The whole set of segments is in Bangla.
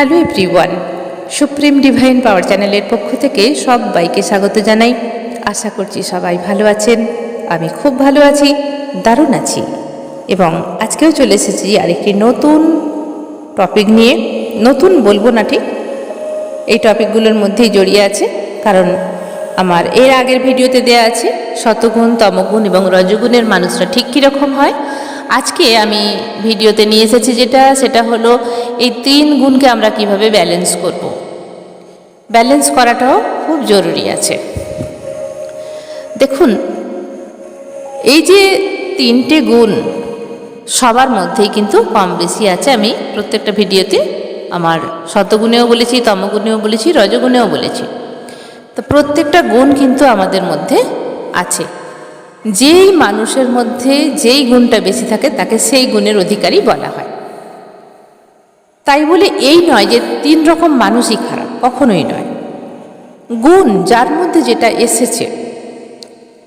Hello everyone, supreme divine power চ্যানেলের পক্ষ থেকে সবাইকে স্বাগত জানাই। আশা করছি সবাই ভালো আছেন, আমি খুব ভালো আছি, দারুণ আছি। এবং আজকেও চলে এসেছি আরেকটি নতুন টপিক নিয়ে। নতুন বলব না ঠিক, এই টপিকগুলোর মধ্যেই জড়িয়ে আছে, কারণ আমার এর আগের ভিডিওতে দেয়া আছে, শতগুণ, তমগুণ এবং রজগুণের মানুষরা ঠিক কীরকম হয়। আজকে আমি ভিডিওতে নিয়ে এসেছি যেটা, সেটা হলো এই তিন গুণকে আমরা কীভাবে ব্যালেন্স করব। ব্যালেন্স করাটাও খুব জরুরি আছে। দেখুন, এই যে তিনটে গুণ সবার মধ্যেই কিন্তু কম বেশি আছে, আমি প্রত্যেকটা ভিডিওতে আমার শতগুণেও বলেছি, তমগুণেও বলেছি, রজগুণেও বলেছি। তো প্রত্যেকটা গুণ কিন্তু আমাদের মধ্যে আছে। যেই মানুষের মধ্যে যেই গুণটা বেশি থাকে, তাকে সেই গুণের অধিকারী বলা হয়। তাই বলে এই নয় যে তিন রকম মানুষই খারাপ, কখনোই নয়। গুণ যার মধ্যে যেটা এসেছে,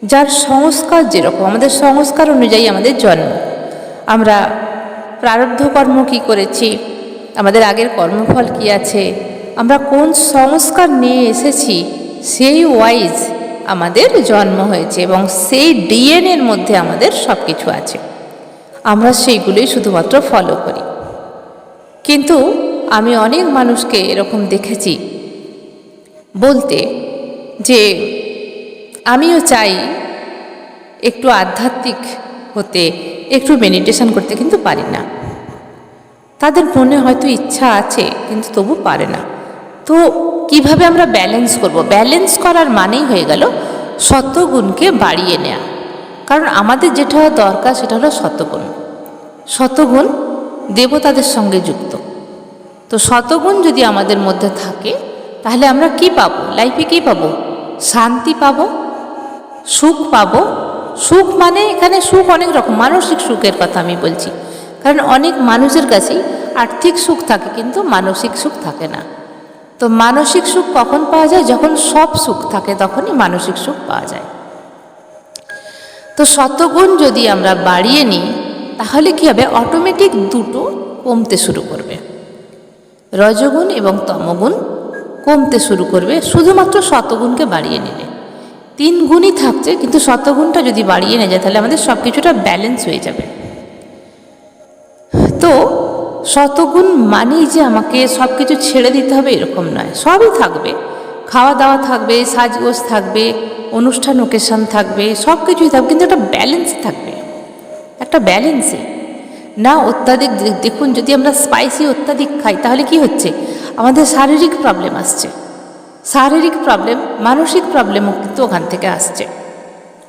যার সংস্কার যেরকম, আমাদের সংস্কার অনুযায়ী আমাদের জন্ম। আমরা প্রারব্ধ কর্ম কী করেছি, আমাদের আগের কর্মফল কি আছে, আমরা কোন সংস্কার নিয়ে এসেছি, সেই ওয়াইজ আমাদের জন্ম হয়েছে এবং সেই ডিএনএর মধ্যে আমাদের সব কিছু আছে। আমরা সেইগুলোই শুধুমাত্র ফলো করি। কিন্তু আমি অনেক মানুষকে এরকম দেখেছি বলতে যে আমিও চাই একটু আধ্যাত্মিক হতে, একটু মেডিটেশন করতে কিন্তু পারি না। তাদের মনে হয়তো ইচ্ছা আছে, কিন্তু তবু পারে না। তো কীভাবে আমরা ব্যালেন্স করব? ব্যালেন্স করার মানেই হয়ে গেল শতগুণকে বাড়িয়ে নেওয়া কারণ আমাদের যেটা দরকার সেটা হলো শতগুণ। শতগুণ দেবতাদের সঙ্গে যুক্ত। তো শতগুণ যদি আমাদের মধ্যে থাকে, তাহলে আমরা কি পাব? লাইফে কি পাবো? শান্তি পাব, সুখ পাব। সুখ মানে এখানে সুখ অনেক রকম, মানসিক সুখের কথা আমি বলছি। কারণ অনেক মানুষের কাছেই আর্থিক সুখ থাকে, কিন্তু মানসিক সুখ থাকে না। তো মানসিক সুখ কখন পাওয়া যায়? যখন সব সুখ থাকে, তখনই মানসিক সুখ পাওয়া যায়। তো শতগুণ যদি আমরা বাড়িয়ে নিই, তাহলে কি হবে? অটোমেটিক দুটো কমতে শুরু করবে। রজগুণ এবং তমগুণ কমতে শুরু করবে, শুধুমাত্র শতগুণকে বাড়িয়ে নিলে। তিন গুণই থাকছে, কিন্তু শতগুণটা যদি বাড়িয়ে নেওয়া যায়, তাহলে আমাদের সব কিছুটা ব্যালেন্স হয়ে যাবে। তো শতগুণ মানেই যে আমাকে সব কিছু ছেড়ে দিতে হবে এরকম নয়। সবই থাকবে। খাওয়া দাওয়া থাকবে, সাজগোজ থাকবে, অনুষ্ঠান ওকেশন থাকবে সব কিছুই থাকবে। কিন্তু একটা ব্যালেন্স থাকবে। একটা ব্যালেন্সে না অত্যাধিক দেখুন, যদি আমরা স্পাইসি অত্যাধিক খাই, তাহলে কি হচ্ছে? আমাদের শারীরিক প্রবলেম আসছে। শারীরিক প্রবলেম মানসিক প্রবলেমও কিন্তু ওখান থেকে আসছে।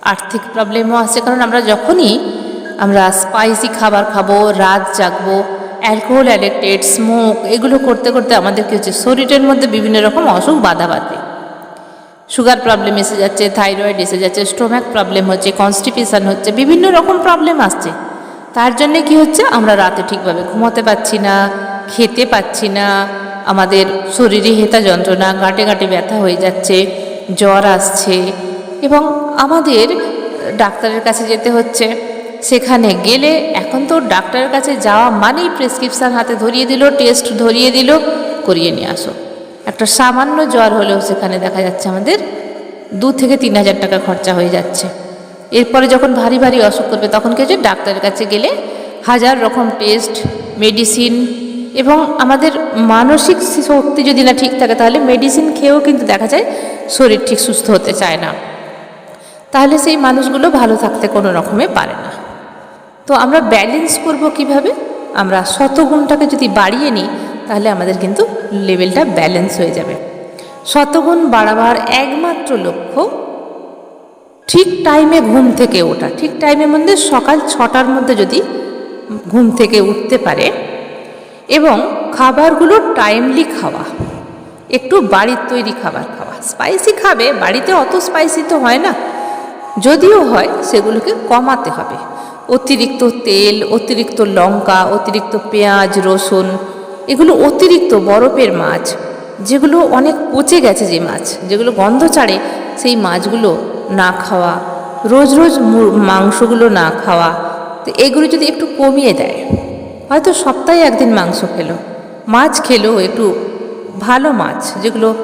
আর্থিক প্রবলেমও আসছে। কারণ আমরা যখনই আমরা স্পাইসি খাবার খাব, রাত জাগবো অ্যালকোহল অ্যাডিক্টেড, স্মোক, এগুলো করতে করতে আমাদের কী হচ্ছে? শরীরের মধ্যে বিভিন্ন রকম অসুখ বাধা বাঁধে। সুগার প্রবলেম এসে যাচ্ছে, থাইরয়েড এসে যাচ্ছে স্টোম্যাক প্রবলেম হচ্ছে, কনস্টিপেশন হচ্ছে, বিভিন্ন রকম প্রবলেম আসছে। তার জন্যে কি হচ্ছে? আমরা রাতে ঠিকভাবে ঘুমাতে পারছি না, খেতে পাচ্ছি না, আমাদের শরীরে হেতা যন্ত্রণা গাঁটে গাঁটে ব্যথা হয়ে যাচ্ছে, জ্বর আসছে এবং আমাদের ডাক্তারের কাছে যেতে হচ্ছে। সেখানে গেলে এখন তো ডাক্তারের কাছে যাওয়া মানেই প্রেসক্রিপশান হাতে ধরিয়ে দিল টেস্ট ধরিয়ে দিল, করিয়ে নিয়ে আসো। একটা সামান্য জ্বর হলেও সেখানে দেখা যাচ্ছে আমাদের দু থেকে তিন হাজার টাকা খরচা হয়ে যাচ্ছে। এরপরে যখন ভারী ভারী অসুখ করবে, তখন কি ডাক্তারের কাছে গেলে হাজার রকম টেস্ট মেডিসিন এবং আমাদের মানসিক শক্তি যদি না ঠিক থাকে, তাহলে মেডিসিন খেয়েও কিন্তু দেখা যায় শরীর ঠিক সুস্থ হতে চায় না। তাহলে সেই মানুষগুলো ভালো থাকতে কোনো রকমে পারে না। তো আমরা ব্যালেন্স করব কীভাবে? আমরা শতগুণটাকে যদি বাড়িয়ে নিই, তাহলে আমাদের কিন্তু লেভেলটা ব্যালেন্স হয়ে যাবে। শতগুণ বাড়াবার একমাত্র লক্ষ্য ঠিক টাইমে ঘুম থেকে ওঠা। ঠিক টাইমের মধ্যে সকাল ছটার মধ্যে যদি ঘুম থেকে উঠতে পারে এবং খাবারগুলো টাইমলি খাওয়া, একটু বাড়ির তৈরি খাবার খাওয়া। স্পাইসি খাবে, বাড়িতে অত স্পাইসি তো হয় না। যদিও হয়, সেগুলোকে কমাতে হবে। অতিরিক্ত তেল, অতিরিক্ত লঙ্কা, অতিরিক্ত পেঁয়াজ, রসুন, এগুলো অতিরিক্ত বরফের মাছ, যেগুলো অনেক পচে গেছে যে মাছ, যেগুলো গন্ধ ছাড়ে, সেই মাছগুলো না খাওয়া, রোজ রোজ মাংসগুলো না খাওয়া, তো এগুলো যদি একটু কমিয়ে দেয়, হয়তো সপ্তাহে একদিন মাংস খেলো। মাছ খেলো, একটু ভালো মাছ, যেগুলো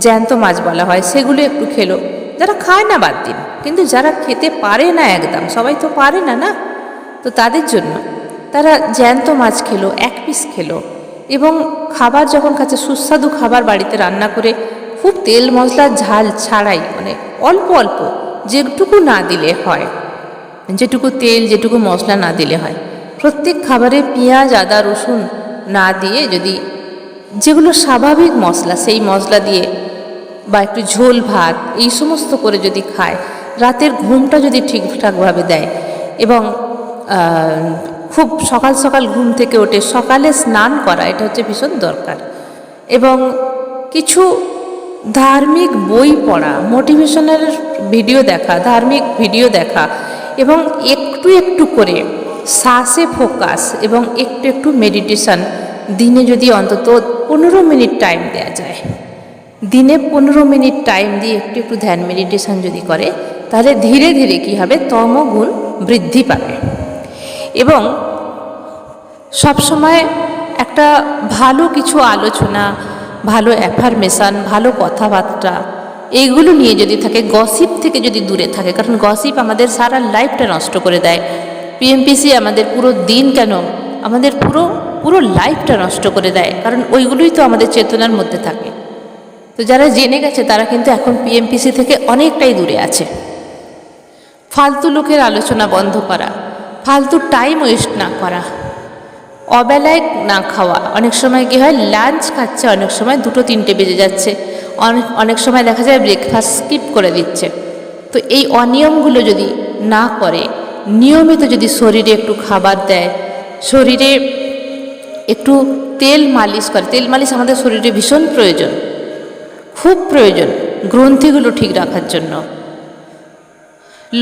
জ্যান্ত মাছ বলা হয়, সেগুলো একটু খেলো। যারা খায় না বাদ দিন। কিন্তু যারা খেতে পারে না একদম, সবাই তো পারে না না? তো তাদের জন্য তারা জ্যান্ত মাছ খেলো, এক পিস খেলো এবং খাবার যখন খাচ্ছে, সুস্বাদু খাবার বাড়িতে রান্না করে খুব তেল মশলা, ঝাল ছাড়াই মানে অল্প অল্প যেটুকু না দিলে হয়, যেটুকু তেল, যেটুকু মশলা না দিলে হয়, প্রত্যেক খাবারে পেঁয়াজ, আদা, রসুন না দিয়ে যদি যেগুলো স্বাভাবিক মশলা, সেই মশলা দিয়ে বা একটু ঝোল, ভাত, এই সমস্ত করে যদি খায়, রাতের ঘুমটা যদি ঠিকঠাকভাবে দেয় এবং খুব সকাল সকাল ঘুম থেকে ওঠে, সকালে স্নান করা, এটা হচ্ছে ভীষণ দরকার। এবং কিছু ধার্মিক বই পড়া, মোটিভেশনাল ভিডিও দেখা, ধার্মিক ভিডিও দেখা এবং একটু একটু করে শ্বাসে ফোকাস এবং একটু একটু মেডিটেশন দিনে যদি অন্তত পনেরো মিনিট টাইম দেওয়া যায়। দিনে পনেরো মিনিট টাইম দিয়ে একটু একটু ধ্যান মেডিটেশন যদি করে, তাহলে ধীরে ধীরে কী হবে? তমগুণ বৃদ্ধি পাবে। এবং সবসময় একটা ভালো কিছু আলোচনা, ভালো অ্যাফার্মেশন ভালো কথাবার্তা এইগুলো নিয়ে যদি থাকে গসিপ থেকে যদি দূরে থাকে, কারণ গসিপ আমাদের সারা লাইফটা নষ্ট করে দেয়। পিএমপিসি আমাদের পুরো দিন কেন? আমাদের পুরো পুরো লাইফটা নষ্ট করে দেয়, কারণ ওইগুলোই তো আমাদের চেতনার মধ্যে থাকে। তো যারা জেনে গেছে, তারা কিন্তু এখন পিএমপিসি থেকে অনেকটাই দূরে আছে। ফালতু লোকের আলোচনা বন্ধ করা, ফালতু টাইম ওয়েস্ট না করা, অবেলায় না খাওয়া। অনেক সময় কি হয় লাঞ্চ খাচ্ছে, অনেক সময় দুটো, তিনটে বেজে যাচ্ছে। অনেক অনেক সময় দেখা যায় ব্রেকফাস্ট স্কিপ করে দিচ্ছে। তো এই অনিয়মগুলো যদি না করে, নিয়মিত যদি শরীরে একটু খাবার দেয়, শরীরে একটু তেল মালিশ করে, তেল মালিশ আমাদের শরীরে ভীষণ প্রয়োজন। খুব প্রয়োজন গ্রন্থিগুলো ঠিক রাখার জন্য,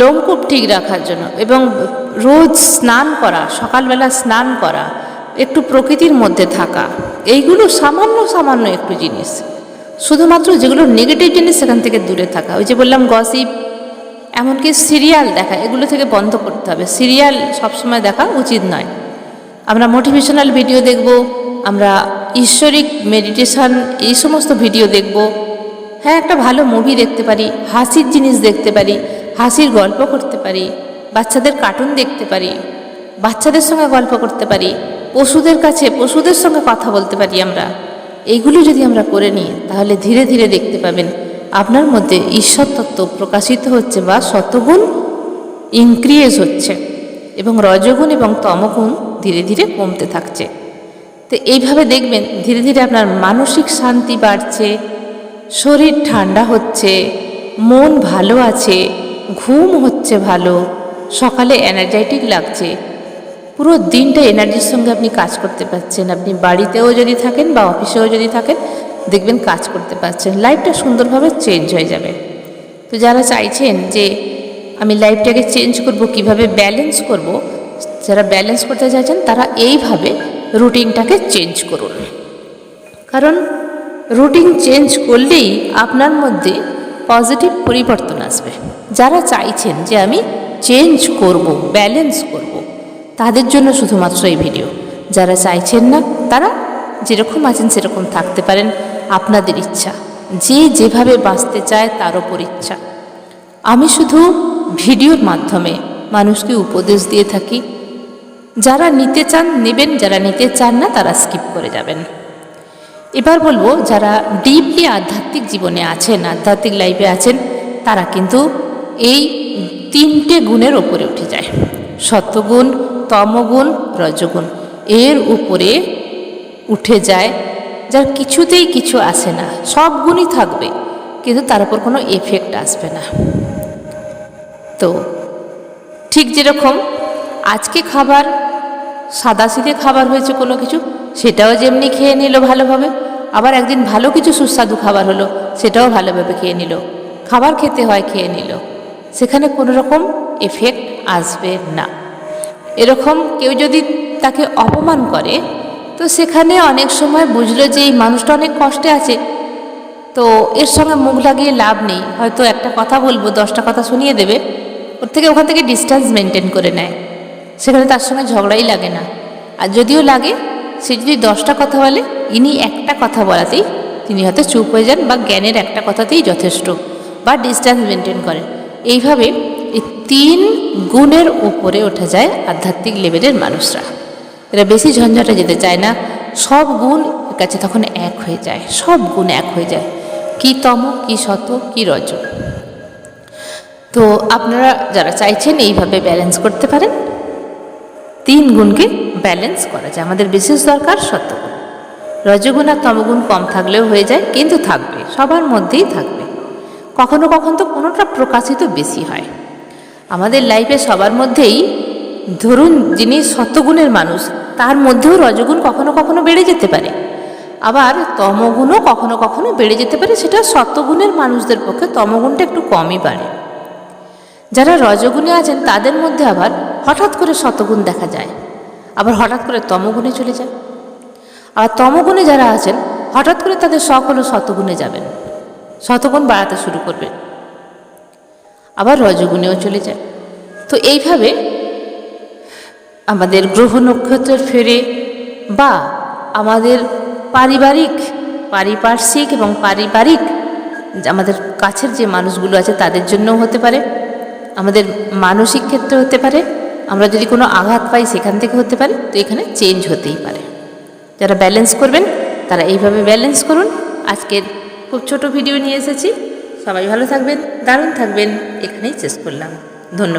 লোমকূপ ঠিক রাখার জন্য এবং রোজ স্নান করা, সকালবেলা স্নান করা, একটু প্রকৃতির মধ্যে থাকা, এইগুলো সামান্য সামান্য একটু জিনিস। শুধুমাত্র যেগুলো নেগেটিভ জিনিস সেখান থেকে দূরে থাকা। ওই যে বললাম গসিপ এমনকি সিরিয়াল দেখা, এগুলো থেকে বন্ধ করতে হবে। সিরিয়াল সবসময় দেখা উচিত নয়। আমরা মোটিভেশনাল ভিডিও দেখব, আমরা ঈশ্বরিক মেডিটেশন এই সমস্ত ভিডিও দেখব। হ্যাঁ একটা ভালো মুভি দেখতে পারি, হাসির জিনিস দেখতে পারি, হাসির গল্প করতে পারি, বাচ্চাদের কার্টুন দেখতে পারি, বাচ্চাদের সঙ্গে গল্প করতে পারি, পশুদের কাছে, পশুদের সঙ্গে কথা বলতে পারি আমরা। এইগুলো যদি আমরা করে নিই, তাহলে ধীরে ধীরে দেখতে পাবেন, আপনার মধ্যে ঈশ্বর তত্ত্ব প্রকাশিত হচ্ছে বা শতগুণ ইনক্রিয়েজ হচ্ছে এবং রজগুণ এবং তমগুণ ধীরে ধীরে কমতে থাকছে। তো এইভাবে দেখবেন ধীরে ধীরে আপনার মানসিক শান্তি বাড়ছে, শরীর ঠান্ডা হচ্ছে, মন ভালো আছে, ঘুম হচ্ছে ভালো, সকালে এনার্জেটিক লাগছে। পুরো দিনটা এনার্জির সঙ্গে আপনি কাজ করতে পারছেন। আপনি বাড়িতেও যদি থাকেন বা অফিসেও যদি থাকেন, দেখবেন কাজ করতে পারছেন। লাইফটা সুন্দরভাবে চেঞ্জ হয়ে যাবে। তো যারা চাইছেন যে আমি লাইফটাকে চেঞ্জ করব, কীভাবে ব্যালেন্স করব, যারা ব্যালেন্স করতে চাইছেন, তারা এইভাবে রুটিনটাকে চেঞ্জ করুন। কারণ রুটিন চেঞ্জ করলেই আপনার মধ্যে পজিটিভ পরিবর্তন আসবে। যারা চাইছেন যে আমি চেঞ্জ করব, ব্যালেন্স করব, তাদের জন্য শুধুমাত্র এই ভিডিও। যারা চাইছেন না, তারা যেরকম আছেন সেরকম থাকতে পারেন। আপনাদের ইচ্ছা, যে যেভাবে বাঁচতে চায় তার ওপর ইচ্ছা। আমি শুধু ভিডিওর মাধ্যমে মানুষকে উপদেশ দিয়ে থাকি। যারা নিতে চান, নেবেন, যারা নিতে চান না, তারা স্কিপ করে যাবেন। এবার বলব, যারা ডিপলি আধ্যাত্মিক জীবনে আছেন, আধ্যাত্মিক লাইফে আছেন, তারা কিন্তু এই তিনটে গুণের ওপরে উঠে যায়। সত্যগুণ, তমগুণ, রজগুণ। এর উপরে উঠে যায়, যার কিছুতেই কিছু আসে না। সব গুণই থাকবে, কিন্তু তার উপর কোনো এফেক্ট আসবে না। তো ঠিক যেরকম আজকে খাবার, সাদাসিধে খাবার হয়েছে কোনো কিছু, সেটাও যেমনি খেয়ে নিল ভালোভাবে, আবার একদিন ভালো কিছু সুস্বাদু খাবার হলো, সেটাও ভালোভাবে খেয়ে নিল। খাবার খেতে হয়, খেয়ে নিল। সেখানে কোনো রকম এফেক্ট আসবে না। এরকম কেউ যদি তাকে অপমান করে, তো সেখানে অনেক সময় বুঝলো যে এই মানুষটা অনেক কষ্টে আছে। তো এর সঙ্গে মুখ লাগিয়ে লাভ নেই। হয়তো একটা কথা বলব, দশটা কথা শুনিয়ে দেবে। ওর থেকে ওখান থেকে ডিস্টেন্স মেনটেন করে নেয়। সেখানে তার সঙ্গে ঝগড়াই লাগে না। আর যদিও লাগে, সে যদি দশটা কথা বলে, ইনি একটা কথা বলাতেই তিনি হয়তো চুপ হয়ে যান বা জ্ঞানের একটা কথাতেই যথেষ্ট বা ডিস্ট্যান্স মেনটেন করেন। এইভাবে এই তিন গুণের উপরে ওঠা যায় আধ্যাত্মিক লেভেলের মানুষরা। এরা বেশি ঝঞ্ঝাটে যেতে চায় না। সব গুণ কাছে তখন এক হয়ে যায়। সব গুণ এক হয়ে যায়। কি তম, কি শত কি রজ। তো আপনারা যারা চাইছেন এইভাবে ব্যালেন্স করতে পারেন তিন গুণকে ব্যালেন্স করা যায়। আমাদের বিশেষ দরকার সত্যগুণ রজগুণ আর তমগুণ কম থাকলেও হয়ে যায়, কিন্তু থাকবে, সবার মধ্যেই থাকবে। কখনো কখনো তো কোনোটা প্রকাশিত বেশি হয়। আমাদের লাইফে সবার মধ্যেই ধরুন যিনি সত্যগুণের মানুষ, তার মধ্যেও রজগুণ কখনো কখনো বেড়ে যেতে পারে। আবার তমগুণও কখনো কখনো বেড়ে যেতে পারে, সেটা সত্যগুণের মানুষদের পক্ষে তমগুণটা একটু কমই বাড়ে। যারা রজগুণে আছেন, তাদের মধ্যে আবার হঠাৎ করে শতগুণ দেখা যায়, আবার হঠাৎ করে তমগুণে চলে যায়। আর তমগুণে যারা আছেন, হঠাৎ করে তাদের হলো শতগুণে যাবেন, শতগুণ বাড়াতে শুরু করবেন। আবার রজগুণেও চলে যায়। তো এইভাবে আমাদের গ্রহ নক্ষত্রের ফেরে বা আমাদের পারিবারিক, পারিপার্শ্বিক এবং পারিবারিক আমাদের কাছের যে মানুষগুলো আছে, তাদের জন্যও হতে পারে, আমাদের মানসিক ক্ষেত্রে হতে পারে আমরা যদি কোনো আঘাত পাই সেখান থেকে হতে পারে, তো এখানে চেঞ্জ হতেই পারে। যারা ব্যালেন্স করবেন, তারা এইভাবে ব্যালেন্স করুন। আজকের খুব ছোট ভিডিও নিয়ে এসেছি। সবাই ভালো থাকবেন, দারুণ থাকবেন। এখানেই শেষ করলাম। ধন্যবাদ।